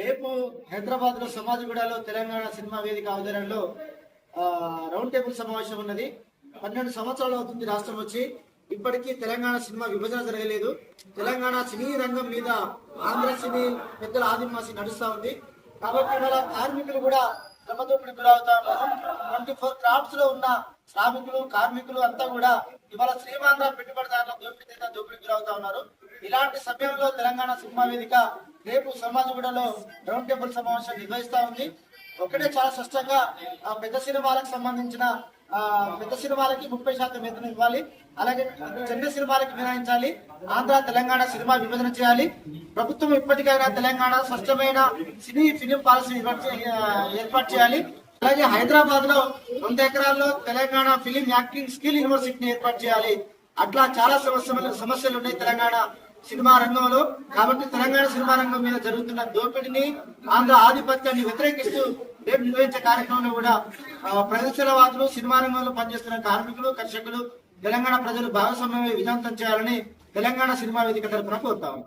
రేపు హైదరాబాద్లో సమాజగూడలో తెలంగాణ సినిమా వేదిక ఆధ్వర్యంలో రౌండ్ టేబుల్ సమావేశం ఉన్నది. పన్నెండు సంవత్సరాలు అవుతుంది రాష్ట్రం వచ్చి. ఇప్పటికీ తెలంగాణ సినిమా విభజన జరగలేదు. తెలంగాణ సినీ రంగం మీద ఆంధ్ర సినీ పెద్దల ఆదిమాసి నడుస్తా ఉంది. కాబట్టి ఇవాళ కార్మికులు కూడా శ్రమదోపిడి గురవుతా ఉన్నారు. ట్వంటీ ఫోర్ క్రాఫ్ట్స్లో ఉన్న శ్రామికులు కార్మికులు అంతా కూడా ఇవాళ శ్రీమాంధ్ర పెట్టుబడిదారుల దోపిడీ దోపిడీ గురవుతా ఉన్నారు. ఇలాంటి సమయంలో తెలంగాణ సినిమా వేదిక రేపు సమాజగూడలో రౌండ్ టేబుల్ సమావేశం నిర్వహిస్తా ఉంది. ఒకటే చాలా స్పష్టంగా ఆ పెద్ద సినిమాలకు సంబంధించిన పెద్ద సినిమాలకి ముప్పై శాతం వేతనం ఇవ్వాలి. అలాగే చిన్న సినిమాలకి మినహాయించాలి. ఆంధ్ర తెలంగాణ సినిమా విభజన చేయాలి. ప్రభుత్వం ఇప్పటికైనా తెలంగాణ స్పష్టమైన సినీ ఫిలిం పాలసీ ఏర్పాటు చేయాలి. అలాగే హైదరాబాద్లో వంద ఎకరాల్లో తెలంగాణ ఫిలిం యాక్టింగ్ స్కిల్ యూనివర్సిటీని ఏర్పాటు చేయాలి. అట్లా చాలా సమస్యలు సమస్యలు ఉన్నాయి తెలంగాణ సినిమా రంగంలో. కాబట్టి తెలంగాణ సినిమా రంగం మీద జరుగుతున్న దోపిడీని ఆంధ్ర ఆధిపత్యాన్ని వ్యతిరేకిస్తూ రేపు నిర్వహించే కార్యక్రమంలో కూడా ప్రదర్శనవాదులు సినిమా రంగంలో పనిచేస్తున్న కార్మికులు కర్షకులు తెలంగాణ ప్రజలు భాగస్వామ్యమే విజయవంతం చేయాలని తెలంగాణ సినిమా వేదిక తరఫున కోరుతాము